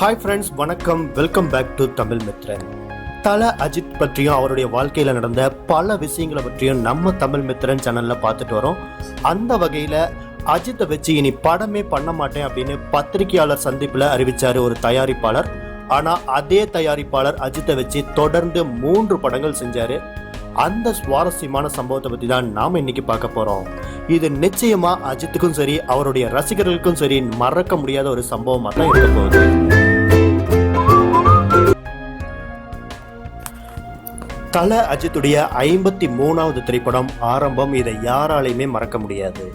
Hi friends வணக்கம். Welcome back to Tamil Mithran Thala Ajith பற்றியும் அவருடைய வாழ்க்கையில் நடந்த பல விஷயங்களை பற்றியும் நம்ம தமிழ் மித்ரன் சேனலில் பார்த்துட்டு வரோம். அந்த வகையில் அஜித்தை வச்சு இனி படமே பண்ண மாட்டேன் அப்படின்னு பத்திரிகையாளர் சந்திப்பில் அறிவித்தார் ஒரு தயாரிப்பாளர். ஆனால் அதே தயாரிப்பாளர் அஜித்தை வச்சு தொடர்ந்து மூன்று படங்கள் செஞ்சார். அந்த சுவாரஸ்யமான சம்பவத்தை பற்றி தான் நாம் இன்னைக்கு பார்க்க போகிறோம் இது நிச்சயமாக அஜித்துக்கும் சரி அவருடைய ரசிகர்களுக்கும் சரி மறக்க முடியாத ஒரு சம்பவமாக தான் இருக்க போகுது. தல அஜித்துடைய ஐம்பத்தி மூணாவது திரைப்படம் ஆரம்பம். இதை யாராலையுமே மறக்க முடியாது.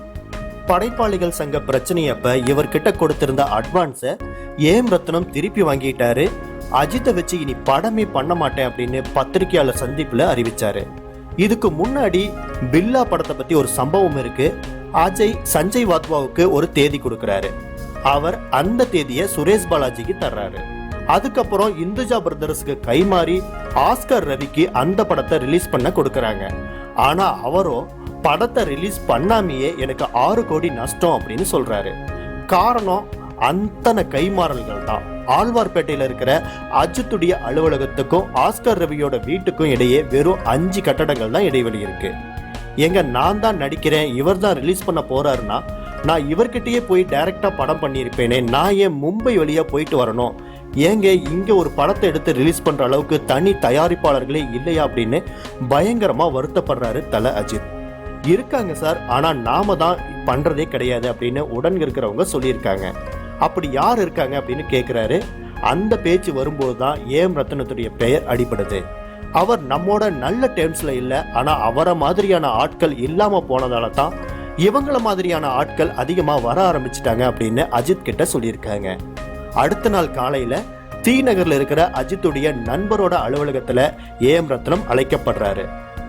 படைப்பாளிகள் சங்க பிரச்சனையப்ப இவர்கிட்ட கொடுத்திருந்த அட்வான்ஸை ஏம் ரத்னம் திருப்பி வாங்கிட்டாரு. அஜித்தை வச்சு இனி படமே பண்ண மாட்டேன் அப்படின்னு பத்திரிகையாளர் சந்திப்பில் அறிவிச்சாரு. இதுக்கு முன்னாடி பில்லா படத்தை பத்தி ஒரு சம்பவம் இருக்கு. அஜய் சஞ்சய் வாத்வாவுக்கு ஒரு தேதி கொடுக்குறாரு. அவர் அந்த தேதியை சுரேஷ் பாலாஜிக்கு தர்றாரு. அதுக்கப்புறம் இந்துஜா பிரதர்ஸ்க்கு கைமாறி ஆஸ்கர் ரவிக்கு அந்த படத்தை ரிலீஸ் பண்ண கொடுக்குறாங்க. ஆனா அவரோ படத்தை ரிலீஸ் பண்ணாமையே எனக்கு ஆறு கோடி நஷ்டம் அப்படின்னு சொல்றாரு. காரணம் அத்தனை கைமாறல்கள் தான். ஆழ்வார்பேட்டையில் இருக்கிற அஜித்துடைய அலுவலகத்துக்கும் ஆஸ்கர் ரவியோட வீட்டுக்கும் இடையே வெறும் அஞ்சு கட்டடங்கள் தான் இடைவெளி இருக்கு. எங்க நான் தான் நடிக்கிறேன் இவர் தான் ரிலீஸ் பண்ண போறாருன்னா நான் இவர்கிட்டயே போய் டைரக்டா படம் பண்ணியிருப்பேனே நான் ஏன் மும்பை வழியா போயிட்டு வரணும்? ஏங்க இங்க ஒரு படத்தை எடுத்து ரிலீஸ் பண்ற அளவுக்கு தனி தயாரிப்பாளர்களே இல்லையா அப்படின்னு பயங்கரமா வருத்தப்படுறாரு தல அஜித். இருக்காங்க சார் ஆனா நாம தான் பண்றதே கிடையாது அப்படின்னு உடன் இருக்கிறவங்க சொல்லியிருக்காங்க. அப்படி யார் இருக்காங்க அப்படின்னு கேட்குறாரு அந்த பேச்சு வரும்போது தான் ஏம் ரத்னத்துடைய பெயர் அடிபடுது. அவர் நம்மோட நல்ல டேர்ம்ஸில் இல்லை ஆனால் அவரை மாதிரியான ஆட்கள் இல்லாமல் போனதால தான் இவங்கள மாதிரியான ஆட்கள் அதிகமாக வர ஆரம்பிச்சிட்டாங்க அப்படின்னு அஜித் கிட்ட சொல்லியிருக்காங்க. அடுத்த நாள் காலையில் டி நகரில் இருக்கிற அஜித்துடைய நண்பரோட அலுவலகத்தில் ஏஎம் ரத்னம் அழைக்கப்படுறாரு.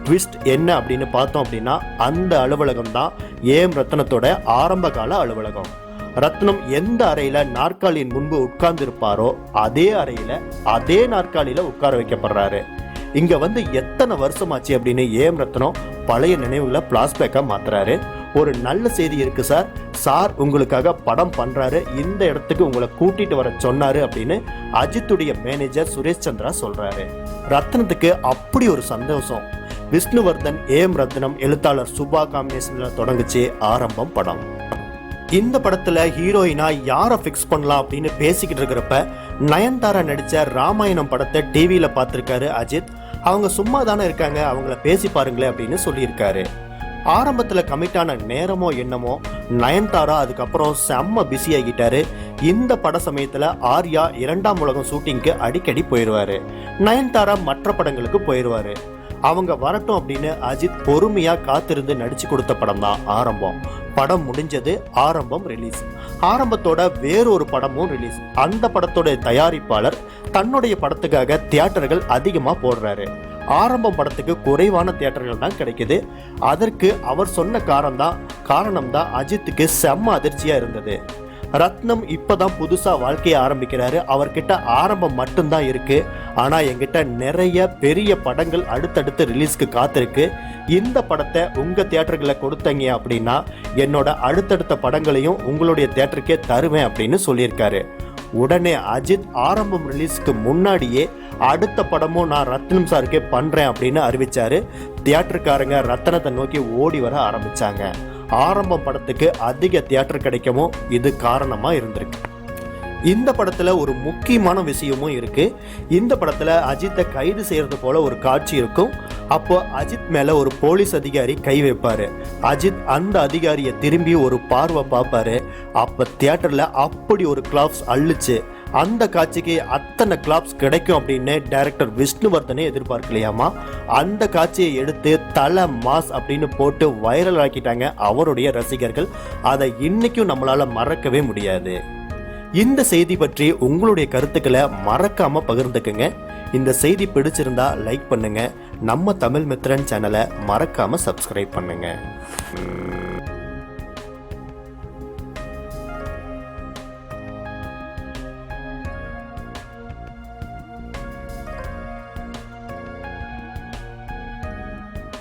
ட்விஸ்ட் என்ன அப்படின்னு பார்த்தோம் அப்படின்னா அந்த அலுவலகம் தான் ஏஎம் ரத்னத்தோட ஆரம்ப கால அலுவலகம். ரத்னம் எந்த அறையில் நாற்காலியின் முன்பு உட்கார்ந்துருப்பாரோ அதே அறையில் அதே நாற்காலியில் உட்கார வைக்கப்படுறாரு. இங்கே வந்து எத்தனை வருஷமாச்சு அப்படின்னு ஏஎம் ரத்னம் பழைய நினைவுகளை பிளாஸ்பேக்காக மாற்றுறாரு ஒரு நல்ல செய்தி இருக்குது சார். சார் உங்களுக்காக படம் பண்றாரு. இந்த இடத்துக்கு உங்களை கூட்டிட்டு வர சொன்னாரு அப்படின்னு அஜித்துடைய மேனேஜர் சுரேஷ் சந்திரா சொல்றாரு. ரத்னத்துக்கு அப்படி ஒரு சந்தோஷம். விஷ்ணுவர்தன் ஏம் ரத்னம் எழுத்தாளர் சுபா காம்பினேஷனில் தொடங்குச்சு ஆரம்பம் படம். இந்த படத்துல ஹீரோயினா யாரை ஃபிக்ஸ் பண்ணலாம் அப்படின்னு பேசிக்கிட்டு இருக்கிறப்ப நயன்தாரா நடிச்ச ராமாயணம் படத்தை டிவியில பார்த்திருக்காரு அஜித். அவங்க சும்மா தானே இருக்காங்க அவங்கள பேசி பாருங்களேன் அப்படின்னு சொல்லியிருக்காரு. ஆரம்பத்துல கமிட்டான நேரமோ என்னமோ நயன்தாரா அதுக்கப்புறம் செம்ம பிஸி ஆகிட்டாரு. இந்த பட சமயத்துல ஆர்யா இரண்டாம் உலகம் ஷூட்டிங்க்கு அடிக்கடி போயிடுவாரு நயன்தாரா மற்ற படங்களுக்கு போயிடுவாரு அவங்க வரட்டும் அப்படின்னு அஜித் பொறுமையா காத்திருந்து நடிச்சு கொடுத்த படம் தான் ஆரம்பம். படம் முடிஞ்சது ஆரம்பம் ரிலீஸ் ஆரம்பத்தோட வேறொரு படமும் ரிலீஸ் அந்த படத்தோட தயாரிப்பாளர் தன்னுடைய படத்துக்காக தியேட்டர்கள் அதிகமாக போடுறாரு. ஆரம்பம் படத்துக்கு குறைவான தியேட்டர்கள் தான் கிடைக்குது. அதற்கு அவர் சொன்ன காரணம் தான் காரணம் தான் அஜித்துக்கு செம்ம அதிர்ச்சியாக இருந்தது. ரத்னம் இப்போதான் புதுசாக வாழ்க்கையை ஆரம்பிக்கிறாரு. அவர்கிட்ட ஆரம்பம் மட்டும்தான் இருக்கு. ஆனால் என்கிட்ட நிறைய பெரிய படங்கள் அடுத்தடுத்து ரிலீஸ்க்கு காத்திருக்கு. இந்த படத்தை உங்கள் தியேட்டர்களை கொடுத்தீங்க அப்படின்னா என்னோட அடுத்தடுத்த படங்களையும் உங்களுடைய தியேட்டருக்கே தருவேன் அப்படின்னு சொல்லியிருக்காரு. உடனே அஜித் ஆரம்பம் ரிலீஸ்க்கு முன்னாடியே அடுத்த படமும் நான் ரத்னம் சாருக்கே பண்ணுறேன் அப்படின்னு அறிவிச்சாரு. தியேட்டருக்காரங்க ரத்தனத்தை நோக்கி ஓடி வர ஆரம்பித்தாங்க ஆரம்பம் படத்துக்கு அதிக தியேட்டர் கிடைக்கவும் இது காரணமாக இருந்திருக்கு. இந்த படத்தில் ஒரு முக்கியமான விஷயமும் இருக்குது இந்த படத்தில் அஜித்தை கைது செய்கிறது போல ஒரு காட்சி இருக்கும். அப்போ அஜித் மேலே ஒரு போலீஸ் அதிகாரி கை வைப்பார். அஜித் அந்த அதிகாரியை திரும்பி ஒரு பார்வை பார்ப்பாரு. அப்போ தியேட்டரில் அப்படி ஒரு கிளாப்ஸ் அள்ளுச்சு. அந்த காட்சிக்கு அத்தனை கிளாப்ஸ் கிடைக்கும் அப்படின்னு டைரக்டர் விஷ்ணுவர்தனே எதிர்பார்க்கலையாமா? அந்த காட்சியை எடுத்து தலை மாஸ் அப்படின்னு போட்டு வைரல் ஆக்கிட்டாங்க அவருடைய ரசிகர்கள். அதை இன்னைக்கும் நம்மளால் மறக்கவே முடியாது. இந்த செய்தி பற்றி உங்களுடைய கருத்துக்களை மறக்காம பகிர்ந்துக்குங்க. இந்த செய்தி பிடிச்சிருந்தா லைக் பண்ணுங்க. நம்ம தமிழ் மித்திரன் சேனலை மறக்காம சப்ஸ்கிரைப் பண்ணுங்க.